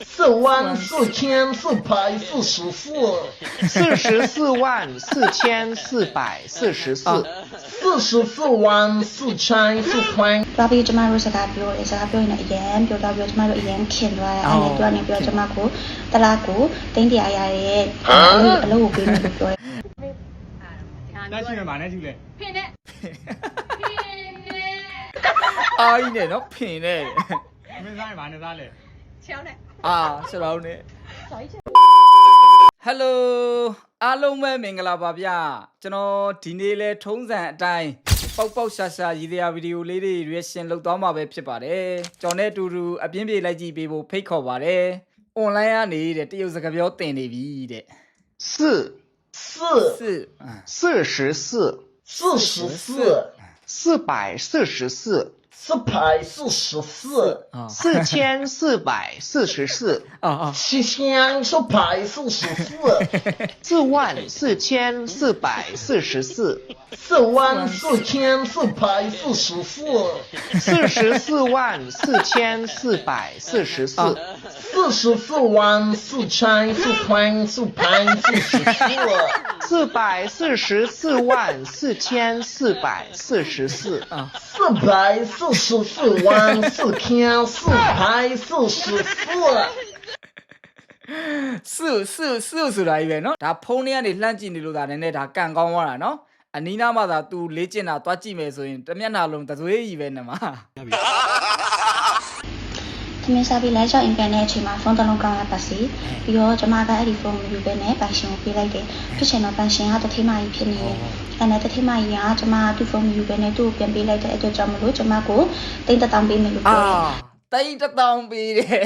四万四千四百四十四，四十四万四千四百四十四，四十四万四千四百。拉比只马肉是代表，也是代表你的眼，代表你只马肉眼睛，来，阿你多阿你不要只马骨，再来骨，等你阿爷，阿老虎变过来。那钱要蛮呢？钱嘞？骗嘞！骗嘞！哎，那骗嘞！蛮呢？蛮呢？蛮嘞？ အလုပ်ကိုပေးမယ်လို့ပြောတယ် လက်ရှိမှာနဲ့ရှိလဲ ဖင်နဲ့ဖင်နဲ့ အာကြီးနဲ့နော်ဖင်နဲ့ မင်းစားရင်မနဲ့စားလဲ ချောင်းနဲ့ အာဆရာဦးနဲ့ဟယ်လိုအားလုံးပဲမင်္ဂလာပါဗျကျွန်တော်ဒီနေ့လဲထုံးစံအတိုင်းပေါက်ပေါက်ရှာရှာရည်ရွယ်ဗီဒီယိုလေးတွေရွေးရှင်လုပ်သွားမှာပဲဖြစ်ပါတယ်ကျွန်တော်နဲ့အတူတူအပြင်းပြေလိုက်ကြည့်ပေးဖို့ဖိတ်ခေါ်ပါတယ်အွန်လိုင်းကနေတဲ့တရုတ်စကားပြောသင်နေပြီတဲ့ 四四စစ်အာ 四十四四十四四百四十四 四百四十四，四千四百四十四，啊啊，七千四百四十四，四万四千四百四十四，四万四千四百四十四，四十四万四千四百四十四，四十四万四千四百四十四，四百四十四万四千四百四十四，啊，四百四。十四万四千四百四十四。စုစုစုဆိုတာကြီးပဲเนาะဒါဖုန်းထဲကနေလှမ်းကြည့်နေလို့ဒါနည်းနည်းဒါကန်ကောင်းသွားတာเนาะအနီးနားမှာသာ तू လေ့ကျင့်တာတွားကြည့်မယ်ဆိုရင်တစ်မျက်နှာလုံးသသွေးကြီးပဲနေမှာ သမင်းစားပြီးလိုက်ချောက်အင်ကန်တဲ့အချိန်မှာဖုန်းတစ်လုံးကောင်းလာပါစီပြီးတော့ကျမကအဲ့ဒီဖုန်းကိုယူပေးနဲ့ပိုင်ရှင်ကိုပေးလိုက်တယ်ဖြစ်ချင်တော့ပိုင်ရှင်ကတထိမကြီးဖြစ်နေတယ် အဲ့နဲ့တထိမကြီးကကျမသူ့ဖုန်းယူပဲနဲ့သူ့ကိုပြန်ပေးလိုက်တဲ့အတွက်ကြောင့်မလို့ကျမကိုတိတ်တတောင်ပေးမယ်လို့ပြောတယ်တိတ်တတောင်ပေးတယ်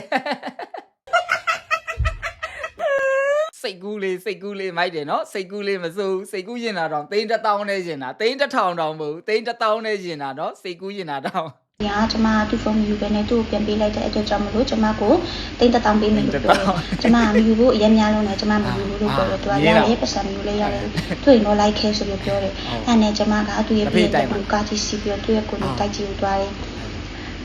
စိတ်ကူးလေးစိတ်ကူးလေးမိုက်တယ်နော်စိတ်ကူးလေးမစိုးစိတ်ကူးရင်တာတော့တိန်းတထောင်နဲ့ရင်တာတိန်းတထောင်တောင်မဟုတ်တိန်းတထောင်နဲ့ရင်တာနော်စိတ်ကူးရင်တာတော့ ညာကျမသူ့ဖုန်းမယူဘဲနဲ့သူ့ကိုပြန်ပေးလိုက်တဲ့အတွက်ကြောင့်မလို့ကျမကိုတိတ်တတောင်းပေးမယ်လို့ပြောတယ်။ကျမမယူဖို့အရင်များလုံးနဲ့ကျမမယူဘူးလို့ပြောတယ်။သူကရတယ်ပတ်စံယူလိုက်ရတယ်။သူ့ရင်တော့လိုက်ခဲဆိုပြီးပြောတယ်။အဲ့နဲ့ကျမကသူ့ရဲ့ပြေတဲ့ကိုကာကြီးစီပြီးတော့သူ့ရဲ့ကိုယ်ကိုတိုက်ကြည့်ကိုသွားတယ်။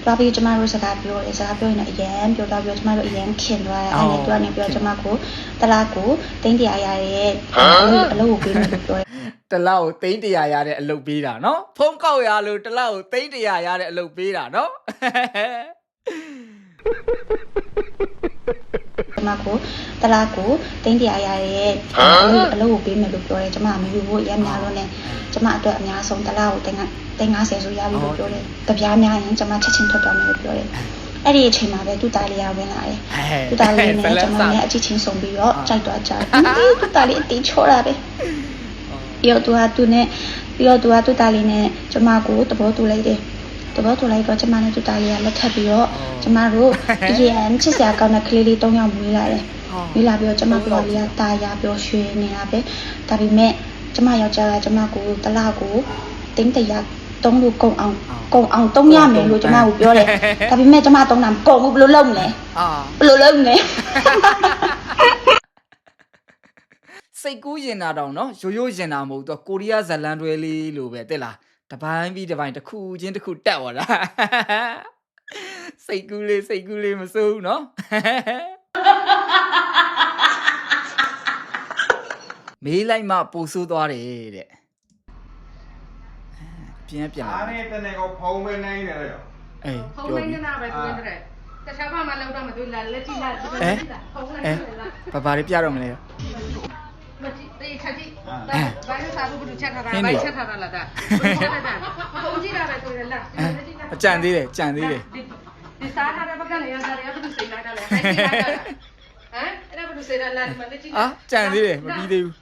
သွားပြီးကျမတို့စကားပြောတယ်စကားပြောရင်တော့အရန်ပြောသွားပြောကျမတို့အရန်ခင်သွားတယ်အဲ့ဒါသူကနေပြောကျမကိုတလားကိုတိမ့်တရားရရဲ့အလုပ်ကိုပေးမယ်ပြောတယ်တလားကိုတိမ့်တရားရတဲ့အလုပ်ပေးတာနော်ဖုန်းကောက်ရလို့တလားကိုတိမ့်တရားရတဲ့အလုပ်ပေးတာနော် မကိုတလားကိုတင်းတရားရရဲ့အလုပ်ကိုပေးမယ်လို့ပြောတယ်ကျမမယူဖို့အရင်များလို့နဲ့ကျမအတွက်အများဆုံးတလားကိုတင်တင်90ဆိုရပြီလို့ပြောတယ်တပြားများရင်ကျမချက်ချင်းထွက်သွားမယ်လို့ပြောတယ်အဲ့ဒီအချိန်မှာပဲသူ့သားလေးကဝင်လာတယ်သူ့သားလေးနဲ့ကျမနဲ့အချစ်ချင်းဆုံပြီးတော့ကြိုက်သွားကြတယ်သူ့သားလေးအတီးချောတာပဲပြီးတော့သူကသူနဲ့ပြီးတော့သူကသူ့သားလေးနဲ့ကျမကိုသဘောတူလိုက်တယ် သဘောတူလိုက်တော့ကျမနဲ့တူတာလေးကလက်ထပ်ပြီးတော့ကျမတို့အရင်ချစ်စရာကောင်းတဲ့ကလေးလေး၃ယောက်မွေးလာတယ်မွေးလာပြီးတော့ကျမကလေးကตาရပျော်ရွှင်နေတာပဲဒါပေမဲ့ကျမယောက်ျားကကျမကိုတလကိုတင်းတရာတုံးလို့ကုံအောင်ကုံအောင်တုံးရမယ်လို့ကျမကိုပြောတယ်ဒါပေမဲ့ကျမတုံးတာကုံဘူးဘယ်လိုလုပ်မလဲအာဘယ်လိုလုပ်မလဲစိတ်ကူးရင်တာတောင်နော်ရိုးရိုးရင်တာမဟုတ်တော့ကိုရီးယားဇလန်တွဲလေးလိုပဲတဲ့လား တပိုင်းပြီးတပိုင်းတစ်ခုချင်းတစ်ခုတက်သွားတာစိတ်ကူးလေးစိတ်ကူးလေးမစိုးဘူးနော်မေးလိုက်မှပိုဆိုးသွားတယ်တဲ့ပြင်းပြန်အားနဲ့တနေကိုဖုံးမနိုင်နဲ့လို့အေးဖုံးမနိုင်တာပဲသူကတည်းကတခြားဘာမှလောက်တော့မသွေးလာလက်ကြည့်လာဒီလိုကြည့်လာဖုံးမနိုင်ဘူးလားဘာဘာတွေပြတော့မလဲ အဲအကြံသေးတယ်ကြံသေးတယ်ဒီစားထားတဲ့ဘက်ကနေရစားရဘယ်လိုစိတ်လိုက်တာလဲဟမ်အဲ့ဒါဘယ်လိုစိတ်လာလာဒီမှာလက်ကြည့်အာကြံသေးတယ်မပြီးသေးဘူး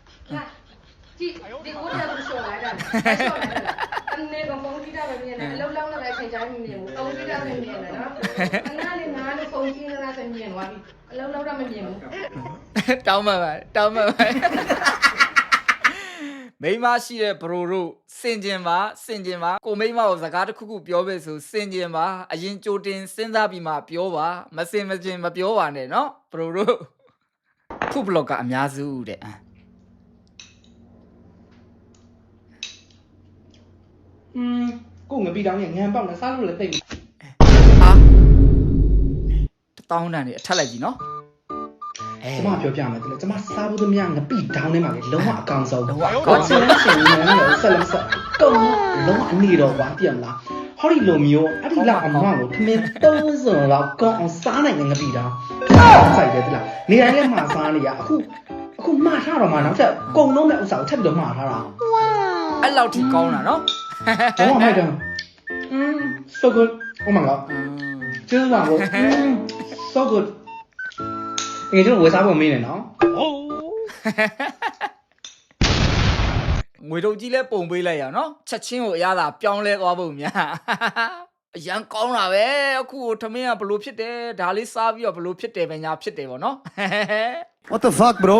ကြည့်ဒီကိုရလို့ရှော့လိုက်တာရှော့လိုက်တာအနေကဖုန်းကြည့်တာပဲမြင်တယ်အလုံးလုံးလည်းအချိန်တိုင်းမမြင်ဘူးဖုန်းကြည့်တာလည်းမြင်တယ်နော်အနားလေးနားလေးဖုန်းကြည့်နေတာလည်းမြင်သွားပြီအလုံးလုံးတော့မမြင်ဘူးတောင်းမှန်ပါတောင်းမှန်ပါ မိန်းမရှိတဲ့ဘရိုတို့စင်ကျင်ပါစင်ကျင်ပါကိုမိန်းမကိုစကားတစ်ခုခုပြောပဲဆိုစင်ကျင်ပါအရင်ကြိုတင်စဉ်းစားပြီးမှပြောပါမစင်မကျင်မပြောပါနဲ့เนาะဘရိုတို့ခုဘလော့ကအများစုတဲ့အာ อืมကိုငပိတောင်းနဲ့ငံပေါက်နဲ့စားလို့လည်းသိပြီ အာတစ်တောင်းတန်နေအထက်လိုက်ကြီးเ ကျွန်မပြောပြမယ်သူလည်းကျွန်မစားဖို့သမျှငပိဒေါင်းထဲမှာလေလုံးဝအကောင်ဆုံးကိုချင်းချင်းနေတယ်ဆက်လက်ဆက်ကုန်လုံးဝအနေတော့ပါပြန်လားဟောဒီလိုမျိုးအဲ့ဒီလောက်အမကိုထမင်းသုံးစုံလောက်ကောင်းအောင်စားနိုင်ငပိဒေါင်းဆိုင်တယ်တလားနေတိုင်းလည်းမှာစားနေရအခုအခုမှားထားတော့မှနောက်ထပ်ကုံလုံးတဲ့ဥစ္စာကိုထပ်ပြီးတော့မှားထားတာဝါအဲ့လောက်ထိကောင်းတာနော်ကျွန်တော်မိုက်တယ်อืม so good oh my god ကျေးဇူးပါဘို့ so good ငယ်ကျွန်တော်ဝယ်စားဖို့မင်းနဲ့နော်ငွေတုပ်ကြီးလဲပုံပေးလိုက်ရအောင်နော်ချက်ချင်းကိုအရသာပြောင်းလဲသွားဖို့များအရန်ကောင်းတာပဲအခုထမင်းကဘလို့ဖြစ်တယ်ဒါလေးစားပြီးတော့ဘလို့ဖြစ်တယ်ပဲညာဖြစ်တယ်ဗောနော် What the fuck bro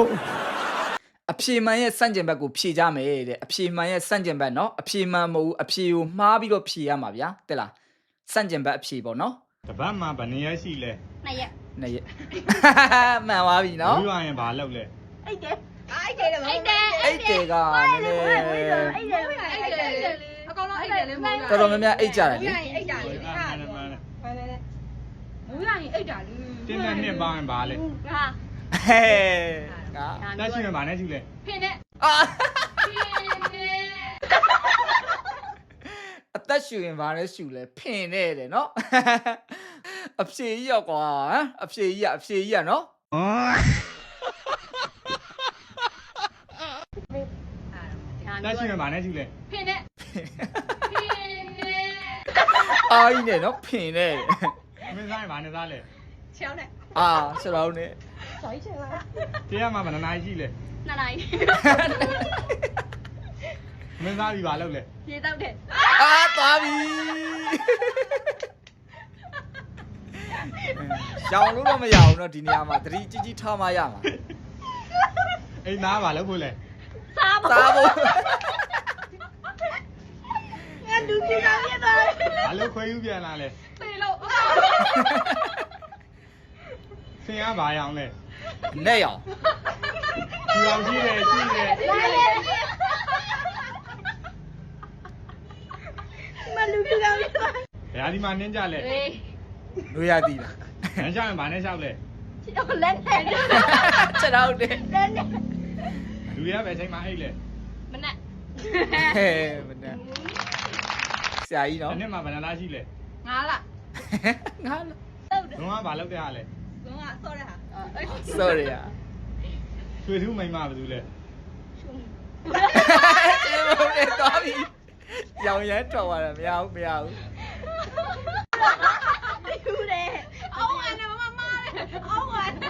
အဖြေမှန်ရဲ့စန့်ကျင်ဘက်ကိုဖြေကြမယ်တဲ့အဖြေမှန်ရဲ့စန့်ကျင်ဘက်နော်အဖြေမှန်မဟုတ်ဘူးအဖြေကိုမှားပြီးတော့ဖြေရမှာဗျာတဲ့လားစန့်ကျင်ဘက်အဖြေပေါ့နော်တပတ်မှာဘယ်နည်းရရှိလဲနှစ်ရက် နှစ်ရက်မှန်သွားပြီနော်ဘူးရရင်ဘာလုပ်လဲအိတ်တယ်အိတ်တယ်အိတ်တယ်အိတ်တေကနည်းနည်းအိတ်တယ်အိတ်တယ်အကောင်လုံးအိတ်တယ်လေမိုးတော်တော်များများအိတ်ကြတယ်လေအိတ်တာလေမှန်တယ်မှန်တယ်ဘာလဲလဲမိုးရရင်အိတ်တာလေတင်းနဲ့နှစ်ပေါင်းရင်ဘာလဲဟာဟဲ့ငါတက်ရှိရင်ဘာနဲ့ရှိလဲဖင်နဲ့အာဖင်နဲ့အသက်ရှူရင်ဘာလဲရှူလဲဖင်နေတယ်နော် အဖြေကြီးရောက်ကွာဟမ်အဖြေကြီးอ่ะအဖြေကြီးอ่ะနော် တက်ရှိရင်ဘာနဲ့ရှိလဲ ဖင်နဲ့ဖင်နဲ့ အာကြီးနဲ့နော်ဖင်နေတယ် မင်းစားရင်ဘာနဲ့စားလဲ ချောင်းနဲ့ အာဆရာဦးနဲ့ တရားမှာဘယ်နှနာရီရှိလဲ နှစ်နိုင် မင်းစားပြီးဘာလုပ်လဲ ရေတောက်တယ် အာသွားပြီ ရှောင်လို့တော့မရဘူးနော်ဒီနေရာမှာသတိကြီးကြီးထားမှရမှာအိမ်သားပါလို့ဖို့လေစားဖို့စားဖို့ငါဒုက္ခနာရတာဘာလို့ခွေယူပြန်လာလဲသေလို့ဆင်ရပါရအောင်လဲနဲ့ရောင်ဒီအောင်ရှိတယ်ရှိတယ်မလူကြီးလာပြီ။ဒါဒီမှာနင်းကြလေ။နွေရသည်လား။ နင်းကြရင်ဘာနဲ့လျှောက်လဲလက်နဲ့ချက်တော့တယ်လက်နဲ့လူတွေကပဲချိန်မှာအိတ်လဲမနဲ့ဟဲ့မနဲ့ဆရာကြီးတစ်နော်နှစ်မှာဘယ်နှလားရှိလဲငါလားငါဟုတ်တယ်လုံးဝဘာလုပ်တဲ့ဟာလဲဘုံကဆော့တဲ့ဟာ sorry อ่ะရွှေထူးမိန်းမဘာလို့လဲကျေမုန်းနေသွားပြီရောင်ရမ်းတော်သွားတယ်မရဘူးမရဘူး ယူတယ်အောင်းကနေမမမားတယ်အောင်းကနေ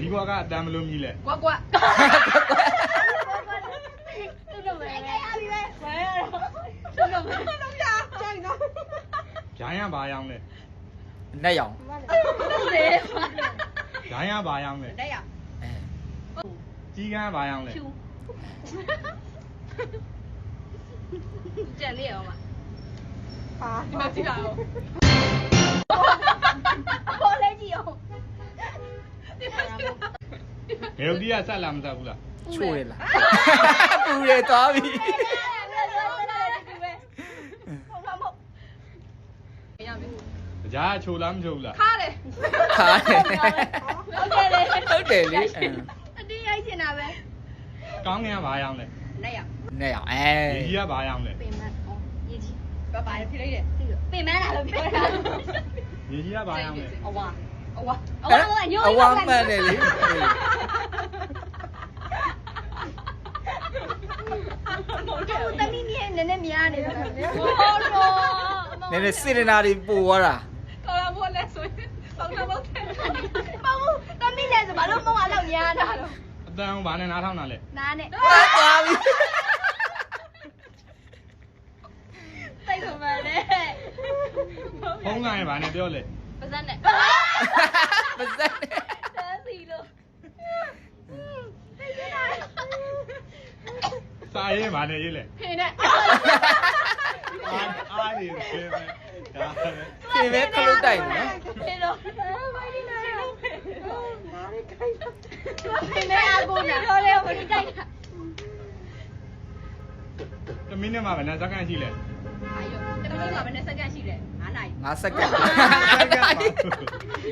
ဒီဘွားကအတန်မလို့မြည်လဲကွက်ကွက်သူ့လိုပဲရပြီပဲဝဲရတော့သူ့လိုပဲတော့ကြာကြာနော်ဂျိုင်းကဘာရောင်လဲနဲ့ရောင်ဟုတ်တယ်ဂျိုင်းကဘာရောင်လဲတဲ့ရအဲကြီးကန်းဘာရောင်လဲဖြူကြက်လေးအောင်ပါဟာဒီမှာကြည့်ပါဦး ဘယ်လိုဒီကဆက်လာမဆက်ဘူးလားချိုးရလားပူရသွားပြီကြားချိုလားမချိုဘူးလားခါတယ်ခါတယ်ဟုတ်တယ်လေဟုတ်တယ်လေအဲအတင်းရိုက်ချင်တာပဲကောင်းငင်ကဘာရောင်လဲနဲ့ရနဲ့ရောင်အဲဒီကြီးကဘာရောင်လဲပင်မဟောရေးချီဘာပါဖြစ်လိုက်တယ်ပင်မလားလို့ပြောတာဒီကြီးကဘာရောင်လဲအဝါ အဝါအဝါညို့အဝမ်းမှန်တယ်လေဟုတ်တယ်တမီးမြဲနည်းနည်းများနေတယ်ဟုတ်တော့နည်းနည်းစေတနာတွေပူသွားတာကောလာဘောလဲဆိုရင်ပေါင်းတော့ပေါင်းတယ်ပေါင်းတမီးလဲဆိုဘာလို့ပေါင်းအောင်များတာတော့အတန်ဘာနဲ့နားထောင်တာလဲနားနဲ့သွားပြီတိတ်ဆုံးပါလေဖုံးလာရင်ဘာနဲ့ပြောလဲပါဇက်နဲ့ ပါစက်တန်းစီလို့စာရေးဘာနဲ့ရေးလဲဖေနဲ့အားအားနေတယ်ပဲဒါပဲပြင်မဲခလုတ်တိုက်နော်ဖေတော့ဘာဒီနာနားလေးခိုင်းဖေနဲ့အကူနာတော့လေဘာဒီခိုင်းတာတမင်းနဲ့မှာဘယ်နဲ့စက္ကန့်ရှိလဲအာယောတမီးမှာဘယ်နဲ့စက္ကန့်ရှိလဲ9နာရီ5စက္ကန့်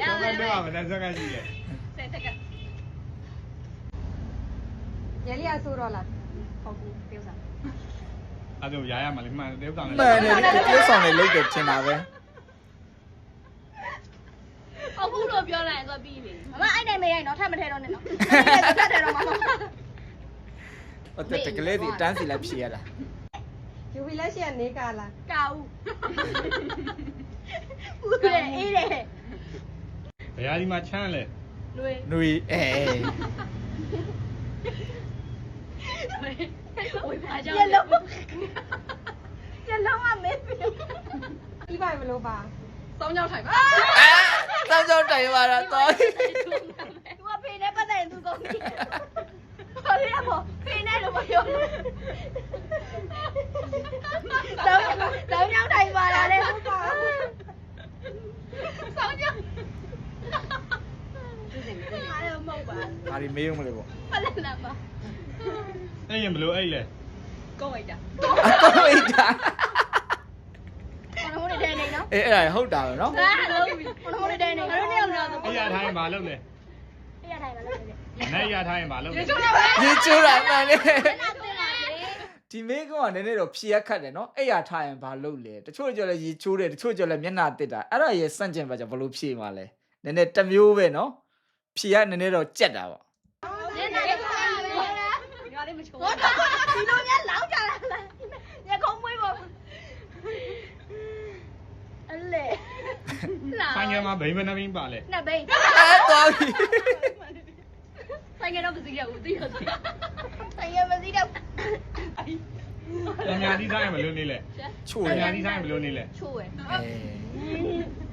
စက္ကန့်ပါတော့ကတော့မတန်းစက္ကန့်ရှိတယ်ဆယ်စက္ကန့်ညလျာဆိုတော့လားဟုတ်ကူပြောစားအဲ့ဒါရာရမှာလေမှန်တယ်ဥစ္စာနဲ့မှန်တယ်ဒီပြောဆောင်နေလို့တယ်ထင်တာပဲအခုလို့ပြောလိုက်ရင်တော့ပြီးပြီမမအဲ့နိုင်မရိုက်တော့ထပ်မထဲတော့နဲ့နော်ထပ်တယ်တော့မမဟုတ်တယ်တကလေးဒီတန်းစီလိုက်ဖြေရတာယူပြီးလက်ရှိကနေကာလားကာဦးဦးလေအေးလေ ဘယ်ဟာဒီမှာချမ်းလဲလွေနွေအဲဝေးပါကြောင်းလုံးကျလုံးမမေးပြီဒီပါမလို့ပါစောင်းကြောက်ထိုင်ပါအဲတောင်းကြောင်းတိုင်ပါတော့တော်သူကဖေနဲ့ပတ်သက်ရင်သူကုန်ပြီဟောရပါဖေနဲ့လို့မပြောဘူးစောင်းစောင်းကြောက်ထိုင်ပါလားလေစောင်းကြောက် အားရမ ဟုတ်ပါဘာဒီမေးဦးမလဲပေါ့ဖလက်လာပါအဲ့ရင်ဘလို့အဲ့လဲကောင်းလိုက်တာအကောင်းတာဘုံနဲ့တဲနေနော်အေးအဲ့ဒါဟုတ်တာပဲနော်ဟာလုံးပြီဘုံနဲ့တဲနေငါတို့နေအောင်တော့အဲ့ရထားရင်မလုပ်လဲရထိုင်ပါလို့လေနဲ့ရထားရင်မလုပ်လဲကျုံတော့ပဲရေချိုးတာမှန်တယ်နာတင်လာလေဒီမေးကောကနည်းနည်းတော့ဖြေရခတ်တယ်နော်အဲ့ရထားရင်ဘာလုပ်လဲတချို့ကြော်လဲရေချိုးတယ်တချို့ကြော်လဲမျက်နှာတစ်တာအဲ့ဒါရေစန့်ကျင်ပါကြဘလို့ဖြေမှာလဲနည်းနည်းတစ်မျိုးပဲနော် ဖြေရနည်းနည်းတော့ကြက်တာပေါ့နေနေရပါမယ်ငါလေးမချိုးဟုတ်တာဒီလိုများလောင်းကြတာလားညခုံးမွေးပါအလေလာဆိုင်ငယ်မှာဘိမနှမင်းပါလဲနှစ်ဘိန်းအဲတော်ပြီဆိုင်ကတော့မစီရဘူးသိရစီဆိုင်ရမစီတော့ပညာသီးဆိုင်ရင်ဘလို့နေလဲချိုးပရညာသီးဆိုင်ရင်ဘလို့နေလဲချိုးရယ်အဲခါတယ်လို့ပြောလဲ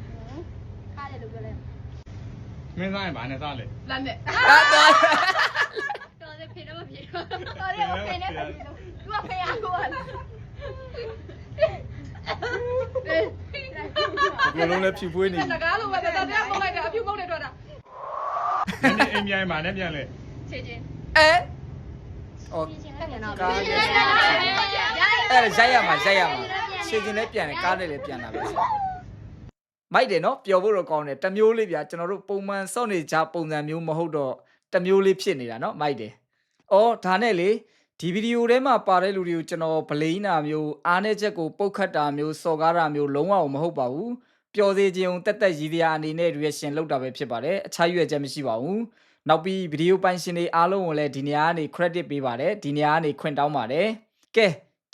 မင်းဆိုင်ရင်ဘာနဲ့စားလဲလမ်းနဲ့အာတော်တော်တယ်ဖေတော့မပြေတော့တော်တယ်ဖေနဲ့မပြေတော့သူကဖေရကိုကအေးဘလုံးလဲဖြူဖွေးနေပြီတကားလုံးပဲတော်တယ်ပုံလိုက်တာအဖြူပုံနဲ့တွေ့တာနဲ့အိမ်မြိုင်မှာနဲ့ပြန်လဲချေချင်းအဲအော်တက်နေတော့ကားနဲ့အဲ့ဒါရိုက်ရမှာရိုက်ရမှာခြေချင်းလည်းပြန်တယ်ကားနဲ့လည်းပြန်တာပဲဆို မိုက်တယ်နော်ပျော်ဖို့တော့ကောင်းတယ်တစ်မျိုးလေးဗျာကျွန်တော်တို့ပုံမှန်စောင့်နေကြပုံစံမျိုးမဟုတ်တော့တစ်မျိုးလေးဖြစ်နေတာနော်မိုက်တယ်အော်ဒါနဲ့လေဒီဗီဒီယိုထဲမှာပါတဲ့လူတွေကိုကျွန်တော်ဗလိန်နာမျိုးအားနေချက်ကိုပုတ်ခတ်တာမျိုးစော်ကားတာမျိုးလုံးဝမဟုတ်ပါဘူးပျော်စေခြင်းတက်တက်ရည်တရားအနေနဲ့ reaction လုပ်တာပဲဖြစ်ပါတယ်အခြားရွက်ချက်မရှိပါဘူးနောက်ပြီးဗီဒီယိုပိုင်ရှင်တွေအားလုံးကိုလည်းဒီနေရာကနေ credit ပေးပါတယ်ဒီနေရာကနေခွင့်တောင်းပါတယ်ကဲ